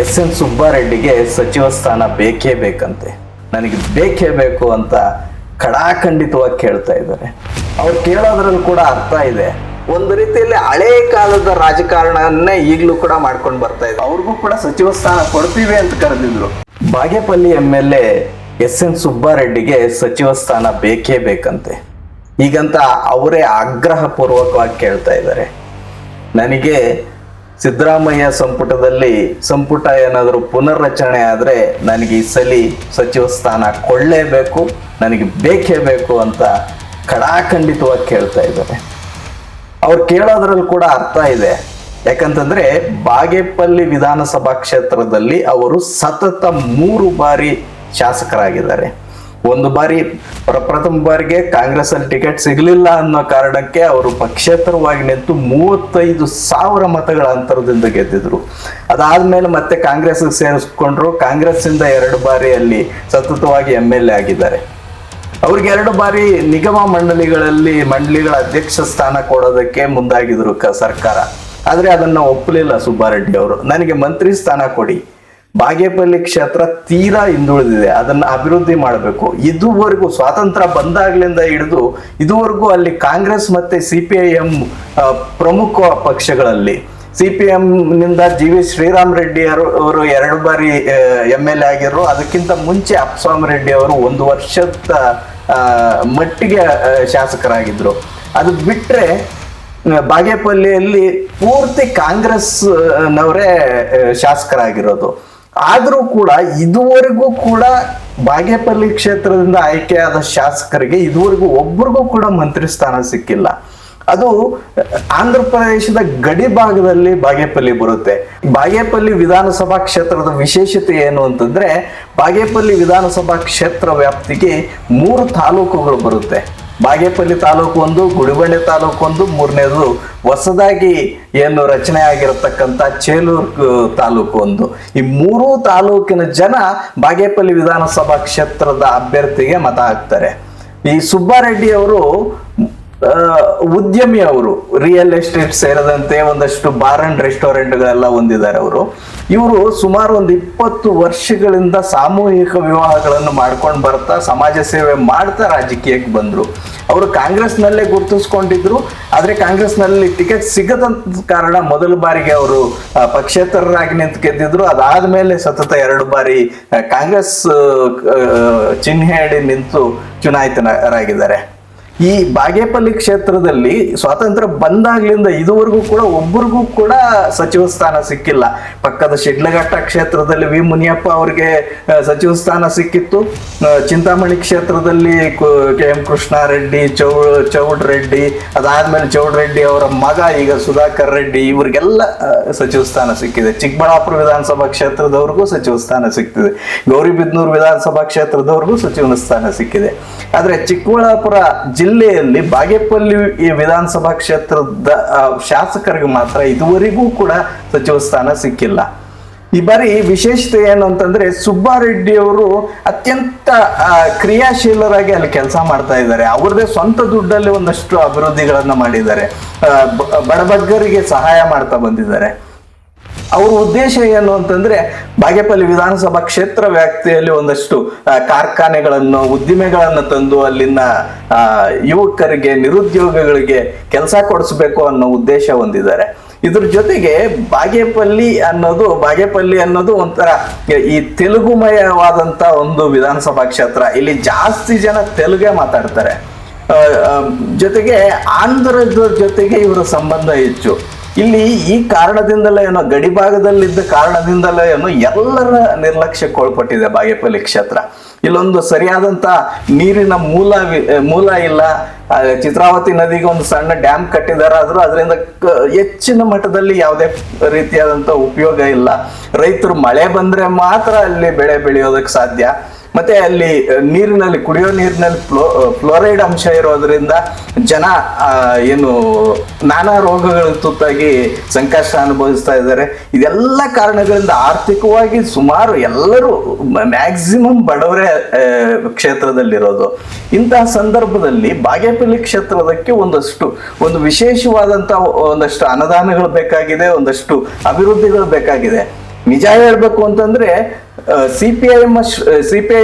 S N ಸುಬ್ಬಾರೆಡ್ಡಿಗೆ ಸಚಿವ ಸ್ಥಾನ ಬೇಕೇ ಬೇಕಂತೆ. ನನಗೆ ಬೇಕೇ ಬೇಕು ಅಂತ ಕಡಾಖಂಡಿತವಾಗಿ ಕೇಳ್ತಾ ಇದ್ದಾರೆ. ಅವ್ರು ಕೇಳೋದ್ರಲ್ಲಿ ಕೂಡ ಅರ್ಥ ಇದೆ. ಒಂದು ರೀತಿಯಲ್ಲಿ ಹಳೇ ಕಾಲದ ರಾಜಕಾರಣವನ್ನೇ ಈಗಲೂ ಕೂಡ ಮಾಡ್ಕೊಂಡು ಬರ್ತಾ ಇದೆ. ಅವ್ರಿಗೂ ಕೂಡ ಸಚಿವ ಸ್ಥಾನ ಕೊಡ್ತೀವಿ ಅಂತ ಕರೆದಿದ್ರು. Bagepalli M L A S N ಸುಬ್ಬಾರೆಡ್ಡಿಗೆ ಸಚಿವ ಸ್ಥಾನ ಬೇಕೇ ಬೇಕಂತೆ. ಈಗಂತ ಅವರೇ ಆಗ್ರಹ ಪೂರ್ವಕವಾಗಿ ಕೇಳ್ತಾ ಇದ್ದಾರೆ. ನನಗೆ ಸಿದ್ದರಾಮಯ್ಯ ಸಂಪುಟದಲ್ಲಿ ಸಂಪುಟ ಏನಾದರೂ ಪುನರ್ರಚನೆ ಆದರೆ ನನಗೆ ಈ ಸಲಿ ಸಚಿವ ಸ್ಥಾನ ಕೊಳ್ಳೇಬೇಕು ನನಗೆ ಬೇಕೇ ಬೇಕು ಅಂತ ಕಡಾಖಂಡಿತವಾಗಿ ಕೇಳ್ತಾ ಇದ್ದಾರೆ. ಅವ್ರು ಕೇಳೋದ್ರಲ್ಲಿ ಕೂಡ ಅರ್ಥ ಇದೆ. ಯಾಕಂತಂದ್ರೆ ಬಾಗೇಪಲ್ಲಿ ವಿಧಾನಸಭಾ ಕ್ಷೇತ್ರದಲ್ಲಿ ಅವರು ಸತತ ಮೂರು ಬಾರಿ ಶಾಸಕರಾಗಿದ್ದಾರೆ. ಒಂದು ಬಾರಿ ಪ್ರಪ್ರಥಮ ಬಾರಿಗೆ ಕಾಂಗ್ರೆಸ್ ಅಲ್ಲಿ ಟಿಕೆಟ್ ಸಿಗಲಿಲ್ಲ ಅನ್ನೋ ಕಾರಣಕ್ಕೆ ಅವರು ಪಕ್ಷೇತರವಾಗಿ ನಿಂತು ಮೂವತ್ತೈದು ಸಾವಿರ ಮತಗಳ ಅಂತರದಿಂದ ಗೆದ್ದಿದ್ರು. ಅದಾದ್ಮೇಲೆ ಮತ್ತೆ ಕಾಂಗ್ರೆಸ್ ಸೇರಿಸ್ಕೊಂಡ್ರು. ಕಾಂಗ್ರೆಸ್ ಇಂದ ಎರಡು ಬಾರಿ ಅಲ್ಲಿ ಸತತವಾಗಿ ಎಂ ಎಲ್ ಎ ಆಗಿದ್ದಾರೆ. ಅವ್ರಿಗೆ ಎರಡು ಬಾರಿ ನಿಗಮ ಮಂಡಳಿಗಳಲ್ಲಿ ಮಂಡಳಿಗಳ ಅಧ್ಯಕ್ಷ ಸ್ಥಾನ ಕೊಡೋದಕ್ಕೆ ಮುಂದಾಗಿದ್ರು ಸರ್ಕಾರ. ಆದ್ರೆ ಅದನ್ನ ಒಪ್ಪಲಿಲ್ಲ ಸುಬ್ಬಾರೆಡ್ಡಿ ಅವರು. ನನಗೆ ಮಂತ್ರಿ ಸ್ಥಾನ ಕೊಡಿ. ಬಾಗೇಪಲ್ಲಿ ಕ್ಷೇತ್ರ ತೀರಾ ಹಿಂದುಳಿದಿದೆ ಅದನ್ನ ಅಭಿವೃದ್ಧಿ ಮಾಡಬೇಕು. ಇದುವರೆಗೂ ಸ್ವಾತಂತ್ರ್ಯ ಬಂದಾಗ್ಲಿಂದ ಹಿಡಿದು ಇದುವರೆಗೂ ಅಲ್ಲಿ ಕಾಂಗ್ರೆಸ್ ಮತ್ತೆ ಸಿ ಪ್ರಮುಖ ಪಕ್ಷಗಳಲ್ಲಿ. ಸಿ ಪಿ ಎಂ ನಿಂದ ಜಿ ವಿ ಶ್ರೀರಾಮ್ ರೆಡ್ಡಿ ಅವರು ಎರಡು ಬಾರಿ ಎಂ ಎಲ್ ಎ ಆಗಿರೋ ಅದಕ್ಕಿಂತ ಮುಂಚೆ ಅಪ್ಸ್ವಾಮಿ ರೆಡ್ಡಿ ಅವರು ಒಂದು ವರ್ಷದ ಮಟ್ಟಿಗೆ ಶಾಸಕರಾಗಿದ್ರು. ಅದು ಬಿಟ್ರೆ ಬಾಗೇಪಲ್ಲಿಯಲ್ಲಿ ಪೂರ್ತಿ ಕಾಂಗ್ರೆಸ್ ನವರೇ ಆ, ಶಾಸಕರಾಗಿರೋದು. ಆದರೂ ಕೂಡ ಇದುವರೆಗೂ ಕೂಡ ಬಾಗೇಪಲ್ಲಿ ಕ್ಷೇತ್ರದಿಂದ ಆಯ್ಕೆಯಾದ ಶಾಸಕರಿಗೆ ಇದುವರೆಗೂ ಒಬ್ರಿಗೂ ಕೂಡ ಮಂತ್ರಿ ಸ್ಥಾನ ಸಿಕ್ಕಿಲ್ಲ. ಅದು ಆಂಧ್ರ ಪ್ರದೇಶದ ಗಡಿ ಭಾಗದಲ್ಲಿ ಬಾಗೇಪಲ್ಲಿ ಬರುತ್ತೆ. ಬಾಗೇಪಲ್ಲಿ ವಿಧಾನಸಭಾ ಕ್ಷೇತ್ರದ ವಿಶೇಷತೆ ಏನು ಅಂತಂದ್ರೆ ಬಾಗೇಪಲ್ಲಿ ವಿಧಾನಸಭಾ ಕ್ಷೇತ್ರ ವ್ಯಾಪ್ತಿಗೆ ಮೂರು ತಾಲೂಕುಗಳು ಬರುತ್ತೆ. ಬಾಗೇಪಲ್ಲಿ ತಾಲೂಕು ಒಂದು ಗುಡಿಬಂಡೆ ತಾಲೂಕು ಒಂದು, ಮೂರನೇದು ಹೊಸದಾಗಿ ಏನು ರಚನೆ ಆಗಿರತಕ್ಕಂಥ ಚೇಲೂರು ತಾಲೂಕು ಒಂದು. ಈ ಮೂರೂ ತಾಲೂಕಿನ ಜನ ಬಾಗೇಪಲ್ಲಿ ವಿಧಾನಸಭಾ ಕ್ಷೇತ್ರದ ಅಭ್ಯರ್ಥಿಗೆ ಮತ ಹಾಕ್ತಾರೆ. ಈ ಸುಬ್ಬಾರೆಡ್ಡಿ ಅವರು ಉದ್ಯಮಿ ಅವರು ರಿಯಲ್ ಎಸ್ಟೇಟ್ ಸೇರಿದಂತೆ ಒಂದಷ್ಟು ಬಾರ್ ಅಂಡ್ ರೆಸ್ಟೋರೆಂಟ್ಗಳೆಲ್ಲ ಹೊಂದಿದ್ದಾರೆ ಅವರು. ಇವರು ಸುಮಾರು ಒಂದು ಇಪ್ಪತ್ತು ವರ್ಷಗಳಿಂದ ಸಾಮೂಹಿಕ ವಿವಾಹಗಳನ್ನು ಮಾಡ್ಕೊಂಡು ಬರ್ತಾ ಸಮಾಜ ಸೇವೆ ಮಾಡ್ತಾ ರಾಜಕೀಯಕ್ಕೆ ಬಂದ್ರು. ಅವರು ಕಾಂಗ್ರೆಸ್ನಲ್ಲೇ ಗುರುತಿಸ್ಕೊಂಡಿದ್ರು. ಆದ್ರೆ ಕಾಂಗ್ರೆಸ್ನಲ್ಲಿ ಟಿಕೆಟ್ ಸಿಗದ ಕಾರಣ ಮೊದಲ ಬಾರಿಗೆ ಅವರು ಪಕ್ಷೇತರರಾಗಿ ನಿಂತು ಗೆದ್ದಿದ್ರು. ಅದಾದ್ಮೇಲೆ ಸತತ ಎರಡು ಬಾರಿ ಕಾಂಗ್ರೆಸ್ ಚಿಹ್ನೆ ನಿಂತು ಚುನಾಯಿತರಾಗಿದ್ದಾರೆ ಈ ಬಾಗೇಪಲ್ಲಿ ಕ್ಷೇತ್ರದಲ್ಲಿ ಸ್ವಾತಂತ್ರ್ಯ ಬಂದಾಗ್ಲಿಂದ ಇದುವರೆಗೂ ಕೂಡ ಒಬ್ಬರಿಗೂ ಕೂಡ ಸಚಿವ ಸ್ಥಾನ ಸಿಕ್ಕಿಲ್ಲ. ಪಕ್ಕದ ಶಿಡ್ಲಘಟ್ಟ ಕ್ಷೇತ್ರದಲ್ಲಿ ವಿ ಮುನಿಯಪ್ಪ ಅವರಿಗೆ ಸಚಿವ ಸ್ಥಾನ ಸಿಕ್ಕಿತ್ತು. ಚಿಂತಾಮಣಿ ಕ್ಷೇತ್ರದಲ್ಲಿ ಕೆ ಎಂ ಕೃಷ್ಣಾರೆಡ್ಡಿ, ಚೌ, ಚೌಡ್ ರೆಡ್ಡಿ, ಅದಾದ್ಮೇಲೆ ಚೌಡ್ ರೆಡ್ಡಿ ಅವರ ಮಗ, ಈಗ ಸುಧಾಕರ್ ರೆಡ್ಡಿ, ಇವರಿಗೆಲ್ಲ ಸಚಿವ ಸ್ಥಾನ ಸಿಕ್ಕಿದೆ. ಚಿಕ್ಕಬಳ್ಳಾಪುರ ವಿಧಾನಸಭಾ ಕ್ಷೇತ್ರದವ್ರಿಗೂ ಸಚಿವ ಸ್ಥಾನ ಸಿಕ್ಕಿದೆ ಗೌರಿಬಿದನೂರು ವಿಧಾನಸಭಾ ಕ್ಷೇತ್ರದವ್ರಿಗೂ ಸಚಿವ ಸ್ಥಾನ ಸಿಕ್ಕಿದೆ. ಆದ್ರೆ ಚಿಕ್ಕಬಳ್ಳಾಪುರ ಜಿಲ್ಲೆಯಲ್ಲಿ ಬಾಗೇಪಲ್ಲಿ ಈ ವಿಧಾನಸಭಾ ಕ್ಷೇತ್ರದ ಶಾಸಕರಿಗೆ ಮಾತ್ರ ಇದುವರೆಗೂ ಕೂಡ ಸಚಿವ ಸ್ಥಾನ ಸಿಕ್ಕಿಲ್ಲ. ಈ ಬಾರಿ ವಿಶೇಷತೆ ಏನು ಅಂತಂದ್ರೆ ಸುಬ್ಬಾರೆಡ್ಡಿ ಅವರು ಅತ್ಯಂತ ಕ್ರಿಯಾಶೀಲರಾಗಿ ಅಲ್ಲಿ ಕೆಲಸ ಮಾಡ್ತಾ ಇದ್ದಾರೆ. ಅವ್ರದೇ ಸ್ವಂತ ದುಡ್ಡಲ್ಲಿ ಒಂದಷ್ಟು ಅಭಿವೃದ್ಧಿಗಳನ್ನ ಮಾಡಿದ್ದಾರೆ. ಬಡಬಗ್ಗರಿಗೆ ಸಹಾಯ ಮಾಡ್ತಾ ಬಂದಿದ್ದಾರೆ. ಅವ್ರ ಉದ್ದೇಶ ಏನು ಅಂತಂದ್ರೆ ಬಾಗೇಪಲ್ಲಿ ವಿಧಾನಸಭಾ ಕ್ಷೇತ್ರ ವ್ಯಾಪ್ತಿಯಲ್ಲಿ ಒಂದಷ್ಟು ಕಾರ್ಖಾನೆಗಳನ್ನು, ಉದ್ದಿಮೆಗಳನ್ನು ತಂದು ಅಲ್ಲಿನ ಯುವಕರಿಗೆ, ನಿರುದ್ಯೋಗಿಗಳಿಗೆ ಕೆಲಸ ಕೊಡಿಸ್ಬೇಕು ಅನ್ನೋ ಉದ್ದೇಶ ಹೊಂದಿದ್ದಾರೆ. ಇದ್ರ ಜೊತೆಗೆ ಬಾಗೇಪಲ್ಲಿ ಅನ್ನೋದು ಬಾಗೇಪಲ್ಲಿ ಅನ್ನೋದು ಒಂಥರ ಈ ತೆಲುಗುಮಯವಾದಂತ ಒಂದು ವಿಧಾನಸಭಾ ಕ್ಷೇತ್ರ. ಇಲ್ಲಿ ಜಾಸ್ತಿ ಜನ ತೆಲುಗೇ ಮಾತಾಡ್ತಾರೆ. ಜೊತೆಗೆ ಆಂಧ್ರದ ಜೊತೆಗೆ ಇವರ ಸಂಬಂಧ ಹೆಚ್ಚು. ಇಲ್ಲಿ ಈ ಕಾರಣದಿಂದಲೇ ಏನೋ ಗಡಿ ಭಾಗದಲ್ಲಿದ್ದ ಕಾರಣದಿಂದಲೇ ಏನೋ ಎಲ್ಲರ ನಿರ್ಲಕ್ಷ್ಯಕ್ಕೆ ಒಳಪಟ್ಟಿದೆ ಬಾಗೇಪಲ್ಲಿ ಕ್ಷೇತ್ರ. ಇಲ್ಲೊಂದು ಸರಿಯಾದಂತ ನೀರಿನ ಮೂಲ ಮೂಲ ಇಲ್ಲ. ಚಿತ್ರಾವತಿ ನದಿಗೆ ಒಂದು ಸಣ್ಣ ಡ್ಯಾಮ್ ಕಟ್ಟಿದ್ದಾರೆ. ಆದ್ರೂ ಅದರಿಂದ ಹೆಚ್ಚಿನ ಮಟ್ಟದಲ್ಲಿ ಯಾವುದೇ ರೀತಿಯಾದಂತ ಉಪಯೋಗ ಇಲ್ಲ. ರೈತರು ಮಳೆ ಬಂದ್ರೆ ಮಾತ್ರ ಅಲ್ಲಿ ಬೆಳೆ ಬೆಳೆಯೋದಕ್ಕೆ ಸಾಧ್ಯ. ಮತ್ತೆ ಅಲ್ಲಿ ನೀರಿನಲ್ಲಿ, ಕುಡಿಯೋ ನೀರಿನಲ್ಲಿ ಫ್ಲೋ ಫ್ಲೋರೈಡ್ ಅಂಶ ಇರೋದ್ರಿಂದ ಜನ ಏನು, ನಾನಾ ರೋಗಗಳ ತುತ್ತಾಗಿ ಸಂಕಷ್ಟ ಅನುಭವಿಸ್ತಾ ಇದ್ದಾರೆ. ಇದೆಲ್ಲ ಕಾರಣಗಳಿಂದ ಆರ್ಥಿಕವಾಗಿ ಸುಮಾರು ಎಲ್ಲರೂ ಮ್ಯಾಕ್ಸಿಮಮ್ ಬಡವರೇ ಕ್ಷೇತ್ರದಲ್ಲಿರೋದು. ಇಂತಹ ಸಂದರ್ಭದಲ್ಲಿ ಬಾಗೇಪಲ್ಲಿ ಕ್ಷೇತ್ರದಕ್ಕೆ ಒಂದಷ್ಟು, ಒಂದು ವಿಶೇಷವಾದಂತ ಒಂದಷ್ಟು ಅನುದಾನಗಳು ಬೇಕಾಗಿದೆ, ಒಂದಷ್ಟು ಅಭಿವೃದ್ಧಿಗಳು ಬೇಕಾಗಿದೆ. ನಿಜ ಹೇಳಬೇಕು ಅಂತಂದ್ರೆ C P I M C P I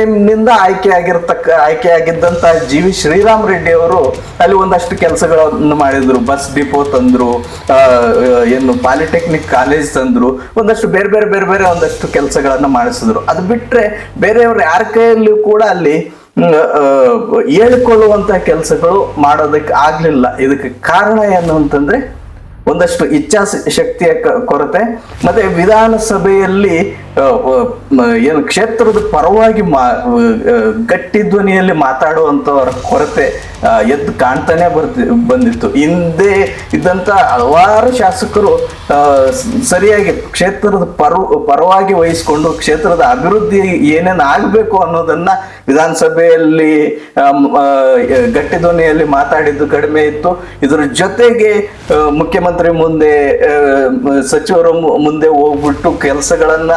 G V Sriram Reddy ಅವರು ಅಲ್ಲಿ ಒಂದಷ್ಟು ಕೆಲಸಗಳನ್ನು ಮಾಡಿದ್ರು. ಬಸ್ ಡಿಪೋ ತಂದ್ರು ಏನು ಪಾಲಿಟೆಕ್ನಿಕ್ ಕಾಲೇಜ್ ತಂದ್ರು, ಒಂದಷ್ಟು ಬೇರೆ ಬೇರೆ ಬೇರೆ ಬೇರೆ ಒಂದಷ್ಟು ಕೆಲಸಗಳನ್ನ ಮಾಡಿಸಿದ್ರು. ಅದು ಬಿಟ್ಟರೆ ಬೇರೆಯವರು ಯಾರ ಕೈಯಲ್ಲೂ ಕೂಡ ಅಲ್ಲಿ ಹೇಳಿಕೊಳ್ಳುವಂತಹ ಹೇಳ್ಕೊಳ್ಳುವಂತ ಕೆಲಸಗಳು ಮಾಡೋದಕ್ಕೆ ಆಗ್ಲಿಲ್ಲ. ಇದಕ್ಕೆ ಕಾರಣ ಏನು ಅಂತಂದ್ರೆ ಒಂದಷ್ಟು ಇಚ್ಛಾ ಶಕ್ತಿಯ ಕೊರತೆ. ಮತ್ತೆ ವಿಧಾನಸಭೆಯಲ್ಲಿ ಏನು ಕ್ಷೇತ್ರದ ಪರವಾಗಿ ಮಾ ಗಟ್ಟಿ ಧ್ವನಿಯಲ್ಲಿ ಮಾತಾಡುವಂತವರ ಕೊರತೆ ಎದ್ದು ಕಾಣ್ತಾನೆ ಬರ್ತಿ, ಬಂದಿತ್ತು. ಹಿಂದೆ ಇದ್ದಂತ ಹಲವಾರು ಶಾಸಕರು ಸರಿಯಾಗಿ ಕ್ಷೇತ್ರದ ಪರ, ಪರವಾಗಿ ವಹಿಸ್ಕೊಂಡು ಕ್ಷೇತ್ರದ ಅಭಿವೃದ್ಧಿ ಏನೇನು ಆಗಬೇಕು ಅನ್ನೋದನ್ನ ವಿಧಾನಸಭೆಯಲ್ಲಿ ಗಟ್ಟಿ ಧ್ವನಿಯಲ್ಲಿ ಮಾತಾಡಿದ್ದು ಕಡಿಮೆ ಇತ್ತು. ಇದರ ಜೊತೆಗೆ ಮುಖ್ಯಮಂತ್ರಿ ಮುಂದೆ ಸಚಿವರು ಮುಂದೆ ಹೋಗ್ಬಿಟ್ಟು ಕೆಲಸಗಳನ್ನ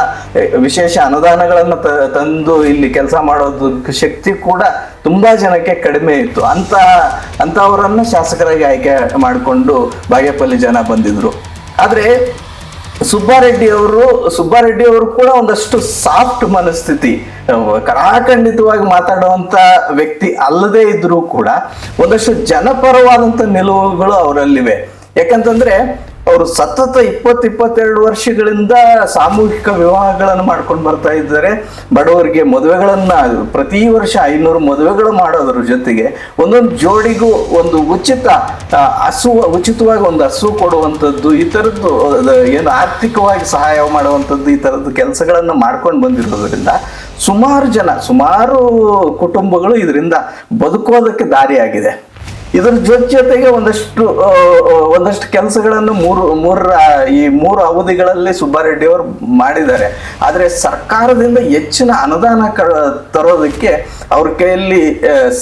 ವಿಶೇಷ ಅನುದಾನಗಳನ್ನು ತಂದು ಇಲ್ಲಿ ಕೆಲಸ ಮಾಡೋದು ಶಕ್ತಿ ಕೂಡ ತುಂಬಾ ಜನಕ್ಕೆ ಕಡಿಮೆ ಇತ್ತು. ಅಂತ, ಅಂತವರನ್ನ ಶಾಸಕರಾಗಿ ಆಯ್ಕೆ ಮಾಡಿಕೊಂಡು ಬಾಗೇಪಲ್ಲಿ ಜನ ಬಂದಿದ್ರು. ಆದ್ರೆ ಸುಬ್ಬಾರೆಡ್ಡಿ ಅವರು ಸುಬ್ಬಾರೆಡ್ಡಿ ಅವರು ಕೂಡ ಒಂದಷ್ಟು ಸಾಫ್ಟ್ ಮನಸ್ಥಿತಿ, ಕರಾಖಂಡಿತವಾಗಿ ಮಾತಾಡುವಂತ ವ್ಯಕ್ತಿ ಅಲ್ಲದೆ ಇದ್ರೂ ಕೂಡ ಒಂದಷ್ಟು ಜನಪರವಾದಂತ ನಿಲುವುಗಳು ಅವರಲ್ಲಿವೆ. ಯಾಕಂತಂದ್ರೆ ಅವರು ಸತತ ಇಪ್ಪತ್ತು ಇಪ್ಪತ್ತೆರಡು ವರ್ಷಗಳಿಂದ ಸಾಮೂಹಿಕ ವಿವಾಹಗಳನ್ನು ಮಾಡ್ಕೊಂಡು ಬರ್ತಾ ಇದ್ದಾರೆ. ಬಡವರಿಗೆ ಮದುವೆಗಳನ್ನು ಪ್ರತಿ ವರ್ಷ ಐನೂರು ಮದುವೆಗಳು ಮಾಡೋದ್ರ ಜೊತೆಗೆ ಒಂದೊಂದು ಜೋಡಿಗೂ ಒಂದು ಉಚಿತ ಹಸು, ಉಚಿತವಾಗಿ ಒಂದು ಹಸು ಕೊಡುವಂಥದ್ದು, ಈ ಥರದ್ದು ಏನು ಆರ್ಥಿಕವಾಗಿ ಸಹಾಯ ಮಾಡುವಂಥದ್ದು, ಈ ಥರದ್ದು ಕೆಲಸಗಳನ್ನು ಮಾಡ್ಕೊಂಡು ಬಂದಿರೋದ್ರಿಂದ ಸುಮಾರು ಜನ, ಸುಮಾರು ಕುಟುಂಬಗಳು ಇದರಿಂದ ಬದುಕೋದಕ್ಕೆ ದಾರಿಯಾಗಿದೆ. ಇದ್ರ ಜೊತೆ ಜೊತೆಗೆ ಒಂದಷ್ಟು ಒಂದಷ್ಟು ಕೆಲಸಗಳನ್ನು ಮೂರು ಮೂರ ಈ ಮೂರು ಅವಧಿಗಳಲ್ಲಿ ಸುಬ್ಬಾರೆಡ್ಡಿ ಅವರು ಮಾಡಿದ್ದಾರೆ. ಆದರೆ ಸರ್ಕಾರದಿಂದ ಹೆಚ್ಚಿನ ಅನುದಾನ ತರೋದಕ್ಕೆ ಅವ್ರ ಕೈಯಲ್ಲಿ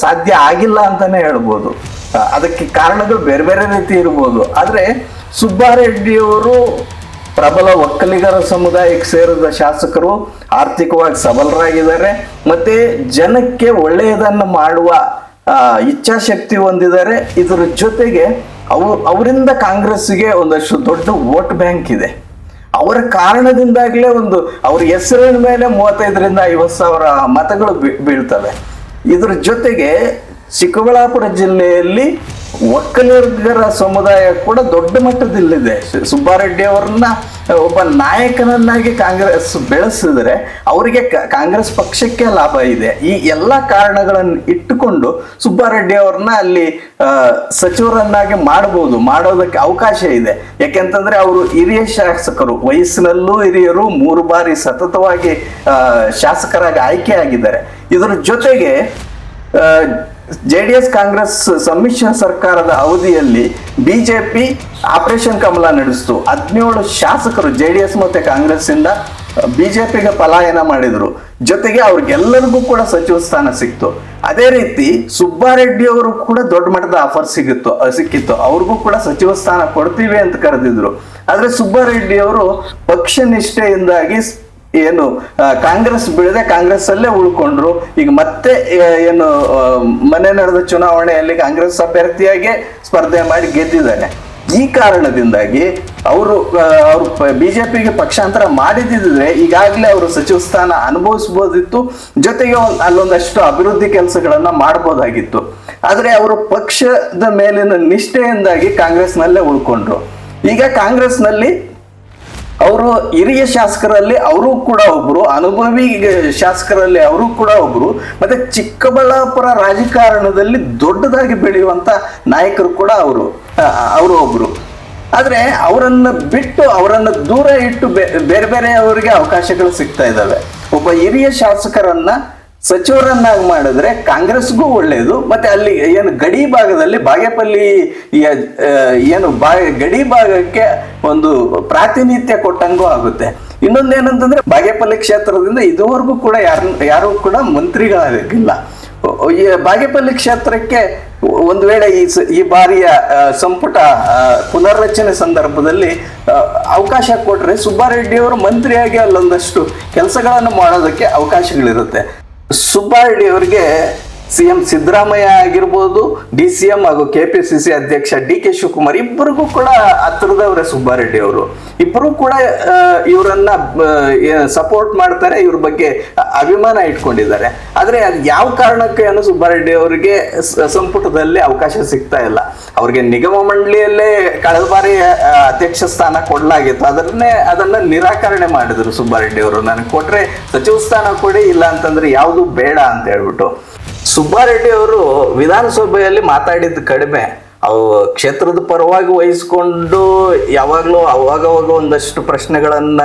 ಸಾಧ್ಯ ಆಗಿಲ್ಲ ಅಂತಾನೆ ಹೇಳ್ಬೋದು. ಅದಕ್ಕೆ ಕಾರಣಗಳು ಬೇರೆ ಬೇರೆ ರೀತಿ ಇರ್ಬೋದು. ಆದರೆ ಸುಬ್ಬಾರೆಡ್ಡಿಯವರು ಪ್ರಬಲ ಒಕ್ಕಲಿಗರ ಸಮುದಾಯಕ್ಕೆ ಸೇರಿದ ಶಾಸಕರು ಆರ್ಥಿಕವಾಗಿ ಸಬಲರಾಗಿದ್ದಾರೆ. ಮತ್ತೆ ಜನಕ್ಕೆ ಒಳ್ಳೆಯದನ್ನು ಮಾಡುವ ಇಚ್ಛಾಶಕ್ತಿ ಹೊಂದಿದ್ದಾರೆ. ಇದರ ಜೊತೆಗೆ ಅವು, ಅವರಿಂದ ಕಾಂಗ್ರೆಸ್ಗೆ ಒಂದಷ್ಟು ದೊಡ್ಡ ವೋಟ್ ಬ್ಯಾಂಕ್ ಇದೆ. ಅವರ ಕಾರಣದಿಂದಾಗಲೇ ಒಂದು, ಅವ್ರ ಹೆಸರಿನ ಮೇಲೆ ಮೂವತ್ತೈದರಿಂದ ಐವತ್ತು ಸಾವಿರ ಮತಗಳು ಬೀಳ್ತವೆ. ಇದ್ರ ಜೊತೆಗೆ ಚಿಕ್ಕಬಳ್ಳಾಪುರ ಜಿಲ್ಲೆಯಲ್ಲಿ ಒಕ್ಕಲಿಗರ ಸಮುದಾಯ ಕೂಡ ದೊಡ್ಡ ಮಟ್ಟದಲ್ಲಿದೆ. ಸುಬ್ಬಾರೆಡ್ಡಿ ಅವರನ್ನ ಒಬ್ಬ ನಾಯಕನನ್ನಾಗಿ ಕಾಂಗ್ರೆಸ್ ಬೆಳೆಸಿದ್ರೆ ಅವರಿಗೆ ಕಾಂಗ್ರೆಸ್ ಪಕ್ಷಕ್ಕೆ ಲಾಭ ಇದೆ. ಈ ಎಲ್ಲ ಕಾರಣಗಳನ್ನು ಇಟ್ಟುಕೊಂಡು ಸುಬ್ಬಾರೆಡ್ಡಿ ಅವ್ರನ್ನ ಅಲ್ಲಿ ಸಚಿವರನ್ನಾಗಿ ಮಾಡಬಹುದು ಮಾಡೋದಕ್ಕೆ ಅವಕಾಶ ಇದೆ. ಯಾಕೆಂತಂದ್ರೆ ಅವರು ಹಿರಿಯ ಶಾಸಕರು, ವಯಸ್ಸಿನಲ್ಲೂ ಹಿರಿಯರು, ಮೂರು ಬಾರಿ ಸತತವಾಗಿ ಶಾಸಕರಾಗಿ ಆಯ್ಕೆ ಆಗಿದ್ದಾರೆ ಇದರ ಜೊತೆಗೆ ಜೆ ಡಿ ಎಸ್ ಕಾಂಗ್ರೆಸ್ ಸಮ್ಮಿಶ್ರ ಸರ್ಕಾರದ ಅವಧಿಯಲ್ಲಿ ಬಿಜೆಪಿ ಆಪರೇಷನ್ ಕಮಲ ನಡೆಸಿತು. ಹದಿನೇಳು ಶಾಸಕರು ಜೆ ಡಿ ಎಸ್ ಮತ್ತೆ ಕಾಂಗ್ರೆಸ್ ಇಂದ ಬಿಜೆಪಿಗೆ ಪಲಾಯನ ಮಾಡಿದ್ರು. ಜೊತೆಗೆ ಅವ್ರಿಗೆಲ್ಲರಿಗೂ ಕೂಡ ಸಚಿವ ಸ್ಥಾನ ಸಿಕ್ತು. ಅದೇ ರೀತಿ ಸುಬ್ಬಾರೆಡ್ಡಿ ಅವರು ಕೂಡ ದೊಡ್ಡ ಮಟ್ಟದ ಆಫರ್ ಸಿಗುತ್ತೋ ಸಿಕ್ಕಿತ್ತು. ಅವ್ರಿಗೂ ಕೂಡ ಸಚಿವ ಸ್ಥಾನ ಕೊಡ್ತೀವಿ ಅಂತ ಕರೆದಿದ್ರು. ಆದ್ರೆ ಸುಬ್ಬಾರೆಡ್ಡಿ ಅವರು ಪಕ್ಷ ನಿಷ್ಠೆಯಿಂದಾಗಿ ಏನು ಕಾಂಗ್ರೆಸ್ ಬೀಳದೆ ಕಾಂಗ್ರೆಸ್ ಅಲ್ಲೇ ಉಳ್ಕೊಂಡ್ರು. ಈಗ ಮತ್ತೆ ಏನು ಮನೆ ನಡೆದ ಚುನಾವಣೆಯಲ್ಲಿ ಕಾಂಗ್ರೆಸ್ ಅಭ್ಯರ್ಥಿಯಾಗೆ ಸ್ಪರ್ಧೆ ಮಾಡಿ ಗೆದ್ದಿದ್ದಾರೆ ಈ ಕಾರಣದಿಂದಾಗಿ ಅವರು ಅವರು ಬಿಜೆಪಿಗೆ ಪಕ್ಷಾಂತರ ಮಾಡಿದಿದ್ರೆ ಈಗಾಗಲೇ ಅವರು ಸಚಿವ ಸ್ಥಾನ ಅನುಭವಿಸ್ಬೋದಿತ್ತು. ಜೊತೆಗೆ ಅಲ್ಲೊಂದಷ್ಟು ಅಭಿವೃದ್ಧಿ ಕೆಲಸಗಳನ್ನ ಮಾಡಬಹುದಾಗಿತ್ತು ಆದ್ರೆ ಅವರು ಪಕ್ಷದ ಮೇಲಿನ ನಿಷ್ಠೆಯಿಂದಾಗಿ ಕಾಂಗ್ರೆಸ್ನಲ್ಲೇ ಉಳ್ಕೊಂಡ್ರು. ಈಗ ಕಾಂಗ್ರೆಸ್ನಲ್ಲಿ ಅವರು ಹಿರಿಯ ಶಾಸಕರಲ್ಲಿ ಅವರು ಕೂಡ ಒಬ್ರು, ಅನುಭವಿ ಶಾಸಕರಲ್ಲಿ ಅವರು ಕೂಡ ಒಬ್ರು, ಮತ್ತೆ ಚಿಕ್ಕಬಳ್ಳಾಪುರ ರಾಜಕಾರಣದಲ್ಲಿ ದೊಡ್ಡದಾಗಿ ಬೆಳೆಯುವಂತ ನಾಯಕರು ಕೂಡ ಅವರು ಅವರು ಒಬ್ರು. ಆದ್ರೆ ಅವರನ್ನ ಬಿಟ್ಟು ಅವರನ್ನ ದೂರ ಇಟ್ಟು ಬೇರೆ ಬೇರೆ ಅವರಿಗೆ ಅವಕಾಶಗಳು ಸಿಗ್ತಾ ಇದ್ದಾವೆ. ಒಬ್ಬ ಹಿರಿಯ ಶಾಸಕರನ್ನ ಸಚಿವರನ್ನಾಗಿ ಮಾಡಿದ್ರೆ ಕಾಂಗ್ರೆಸ್ಗೂ ಒಳ್ಳೆಯದು ಮತ್ತೆ ಅಲ್ಲಿ ಏನು ಗಡಿ ಭಾಗದಲ್ಲಿ ಬಾಗೇಪಲ್ಲಿ ಏನು ಬಾ, ಗಡಿ ಭಾಗಕ್ಕೆ ಒಂದು ಪ್ರಾತಿನಿಧ್ಯ ಕೊಟ್ಟಂಗೂ ಆಗುತ್ತೆ. ಇನ್ನೊಂದೇನಂತಂದ್ರೆ ಬಾಗೇಪಲ್ಲಿ ಕ್ಷೇತ್ರದಿಂದ ಇದುವರೆಗೂ ಕೂಡ ಯಾರು ಯಾರು ಕೂಡ ಮಂತ್ರಿಗಳಾಗಿಲ್ಲ ಬಾಗೇಪಲ್ಲಿ ಕ್ಷೇತ್ರಕ್ಕೆ ಒಂದು ವೇಳೆ ಈ ಈ ಬಾರಿಯ ಸಂಪುಟ ಪುನರ್ರಚನೆ ಸಂದರ್ಭದಲ್ಲಿ ಅವಕಾಶ ಕೊಟ್ಟರೆ ಸುಬ್ಬಾರೆಡ್ಡಿಯವರು ಮಂತ್ರಿಯಾಗಿ ಅಲ್ಲೊಂದಷ್ಟು ಕೆಲಸಗಳನ್ನು ಮಾಡೋದಕ್ಕೆ ಅವಕಾಶಗಳಿರುತ್ತೆ. ಸುಬ್ಬಾರೆಡ್ಡಿ ಅವರಿಗೆ ಸಿ ಎಂ ಸಿದ್ದರಾಮಯ್ಯ ಆಗಿರ್ಬೋದು, ಡಿ ಸಿ ಎಂ ಹಾಗೂ ಕೆ ಪಿ ಸಿ ಸಿ ಅಧ್ಯಕ್ಷ ಡಿ ಕೆ ಶಿವಕುಮಾರ್ ಇಬ್ಬರಿಗೂ ಕೂಡ ಹತ್ರದವರೇ ಸುಬ್ಬಾರೆಡ್ಡಿ ಅವರು. ಇಬ್ಬರು ಕೂಡ ಇವರನ್ನ ಸಪೋರ್ಟ್ ಮಾಡ್ತಾರೆ, ಇವ್ರ ಬಗ್ಗೆ ಅಭಿಮಾನ ಇಟ್ಕೊಂಡಿದ್ದಾರೆ. ಆದ್ರೆ ಅದು ಯಾವ ಕಾರಣಕ್ಕೆ ಏನು ಸುಬ್ಬಾರೆಡ್ಡಿ ಅವರಿಗೆ ಸಂಪುಟದಲ್ಲಿ ಅವಕಾಶ ಸಿಗ್ತಾ ಇಲ್ಲ. ಅವ್ರಿಗೆ ನಿಗಮ ಮಂಡಳಿಯಲ್ಲೇ ಕಳೆದ ಬಾರಿ ಅಧ್ಯಕ್ಷ ಸ್ಥಾನ ಕೊಡಲಾಗಿತ್ತು. ಅದನ್ನೇ, ಅದನ್ನ ನಿರಾಕರಣೆ ಮಾಡಿದ್ರು ಸುಬ್ಬಾರೆಡ್ಡಿ ಅವರು. ನನಗೆ ಕೊಟ್ರೆ ಸಚಿವ ಸ್ಥಾನ ಕೊಡಿ, ಇಲ್ಲ ಅಂತಂದ್ರೆ ಯಾವುದು ಬೇಡ ಅಂತ ಹೇಳ್ಬಿಟ್ಟು. ಸುಬ್ಬಾರೆಡ್ಡಿ ಅವರು ವಿಧಾನಸಭೆಯಲ್ಲಿ ಮಾತಾಡಿದ್ದು ಕಡಿಮೆ. ಅವು ಕ್ಷೇತ್ರದ ಪರವಾಗಿ ವಹಿಸ್ಕೊಂಡು ಯಾವಾಗಲೂ ಅವಾಗವಾಗ ಒಂದಷ್ಟು ಪ್ರಶ್ನೆಗಳನ್ನ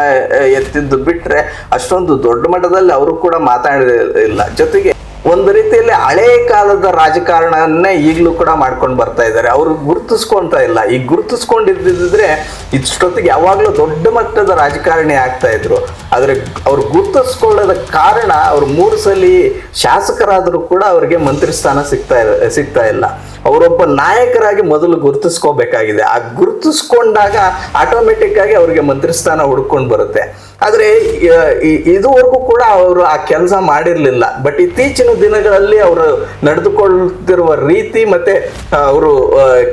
ಎತ್ತಿದ್ದು ಬಿಟ್ರೆ ಅಷ್ಟೊಂದು ದೊಡ್ಡ ಮಟ್ಟದಲ್ಲಿ ಅವರು ಕೂಡ ಮಾತಾಡಿಲ್ಲ ಜೊತೆಗೆ ಒಂದು ರೀತಿಯಲ್ಲಿ ಹಳೇ ಕಾಲದ ರಾಜಕಾರಣವನ್ನೇ ಈಗಲೂ ಕೂಡ ಮಾಡ್ಕೊಂಡು ಬರ್ತಾ ಇದ್ದಾರೆ. ಅವರು ಗುರುತಿಸ್ಕೊಳ್ತಾ ಇಲ್ಲ. ಈಗ ಗುರುತಿಸ್ಕೊಂಡಿದ್ದಿದ್ರೆ ಇಷ್ಟೊತ್ತಿಗೆ ಯಾವಾಗಲೂ ದೊಡ್ಡ ಮಟ್ಟದ ರಾಜಕಾರಣಿ ಆಗ್ತಾ ಇದ್ರು. ಆದರೆ ಅವ್ರು ಗುರುತಿಸ್ಕೊಳ್ಳೋದ ಕಾರಣ ಅವ್ರು ಮೂರು ಸಲ ಶಾಸಕರಾದರೂ ಕೂಡ ಅವರಿಗೆ ಮಂತ್ರಿ ಸ್ಥಾನ ಸಿಗ್ತಾ ಸಿಗ್ತಾ ಇಲ್ಲ. ಅವರೊಬ್ಬ ನಾಯಕರಾಗಿ ಮೊದಲು ಗುರುತಿಸ್ಕೋಬೇಕಾಗಿದೆ. ಆ ಗುರುತಿಸ್ಕೊಂಡಾಗ ಆಟೋಮೆಟಿಕ್ ಆಗಿ ಅವರಿಗೆ ಮಂತ್ರಿ ಸ್ಥಾನ ಹುಡ್ಕೊಂಡು ಬರುತ್ತೆ. ಆದ್ರೆ ಇದುವರೆಗೂ ಕೂಡ ಅವರು ಆ ಕೆಲಸ ಮಾಡಿರಲಿಲ್ಲ. ಬಟ್ ಇತ್ತೀಚಿನ ದಿನಗಳಲ್ಲಿ ಅವರು ನಡೆದುಕೊಳ್ತಿರುವ ರೀತಿ ಮತ್ತೆ ಅವರು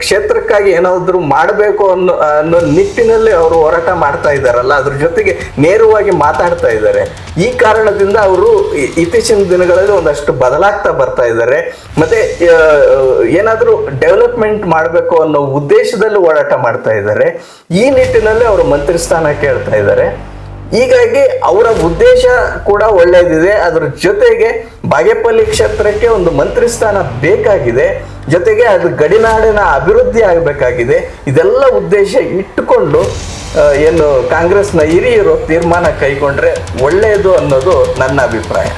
ಕ್ಷೇತ್ರಕ್ಕಾಗಿ ಏನಾದರೂ ಮಾಡಬೇಕು ಅನ್ನೋ ಅನ್ನೋ ನಿಟ್ಟಿನಲ್ಲಿ ಅವರು ಹೋರಾಟ ಮಾಡ್ತಾ ಇದ್ದಾರಲ್ಲ, ಅದ್ರ ಜೊತೆಗೆ ನೇರವಾಗಿ ಮಾತಾಡ್ತಾ ಇದ್ದಾರೆ. ಈ ಕಾರಣದಿಂದ ಅವರು ಇತ್ತೀಚಿನ ದಿನಗಳಲ್ಲಿ ಒಂದಷ್ಟು ಬದಲಾಗ್ತಾ ಬರ್ತಾ ಇದ್ದಾರೆ. ಮತ್ತೆ ಏನಾದ್ರೂ ಡೆವಲಪ್ಮೆಂಟ್ ಮಾಡಬೇಕು ಅನ್ನೋ ಉದ್ದೇಶದಲ್ಲಿ ಹೋರಾಟ ಮಾಡ್ತಾ ಇದ್ದಾರೆ. ಈ ನಿಟ್ಟಿನಲ್ಲಿ ಅವರು ಮಂತ್ರಿ ಸ್ಥಾನ ಕೇಳ್ತಾ ಇದ್ದಾರೆ. ಹೀಗಾಗಿ ಅವರ ಉದ್ದೇಶ ಕೂಡ ಒಳ್ಳೆಯದಿದೆ. ಅದರ ಜೊತೆಗೆ ಬಾಗೇಪಲ್ಲಿ ಕ್ಷೇತ್ರಕ್ಕೆ ಒಂದು ಮಂತ್ರಿ ಸ್ಥಾನ ಬೇಕಾಗಿದೆ. ಜೊತೆಗೆ ಅದು ಗಡಿನಾಡಿನ ಅಭಿವೃದ್ಧಿ ಆಗಬೇಕಾಗಿದೆ. ಇದೆಲ್ಲ ಉದ್ದೇಶ ಇಟ್ಟುಕೊಂಡು ಏನು ಕಾಂಗ್ರೆಸ್ನ ಹಿರಿಯರು ತೀರ್ಮಾನ ಕೈಗೊಂಡ್ರೆ ಒಳ್ಳೆಯದು ಅನ್ನೋದು ನನ್ನ ಅಭಿಪ್ರಾಯ.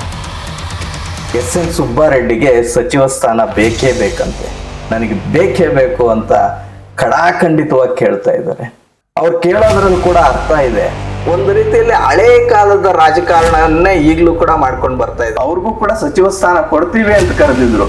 ಎಸ್ ಎನ್ ಸುಬ್ಬಾರೆಡ್ಡಿಗೆ ಸಚಿವ ಸ್ಥಾನ ಬೇಕೇ ಬೇಕಂತೆ. ನನಗೆ ಬೇಕೇ ಬೇಕು ಅಂತ ಕಡಾಖಂಡಿತವಾಗಿ ಕೇಳ್ತಾ ಇದ್ದಾರೆ. ಅವ್ರು ಕೇಳೋದ್ರಲ್ಲಿ ಕೂಡ ಅರ್ಥ ಇದೆ. ಒಂದು ರೀತಿಯಲ್ಲಿ ಹಳೇ ಕಾಲದ ರಾಜಕಾರಣವನ್ನೇ ಈಗಲೂ ಕೂಡ ಮಾಡ್ಕೊಂಡು ಬರ್ತಾ ಇದ್ರು ಅವ್ರಿಗೂ ಕೂಡ ಸಚಿವ ಸ್ಥಾನ ಕೊಡ್ತೀವಿ ಅಂತ ಕರೆದಿದ್ರು.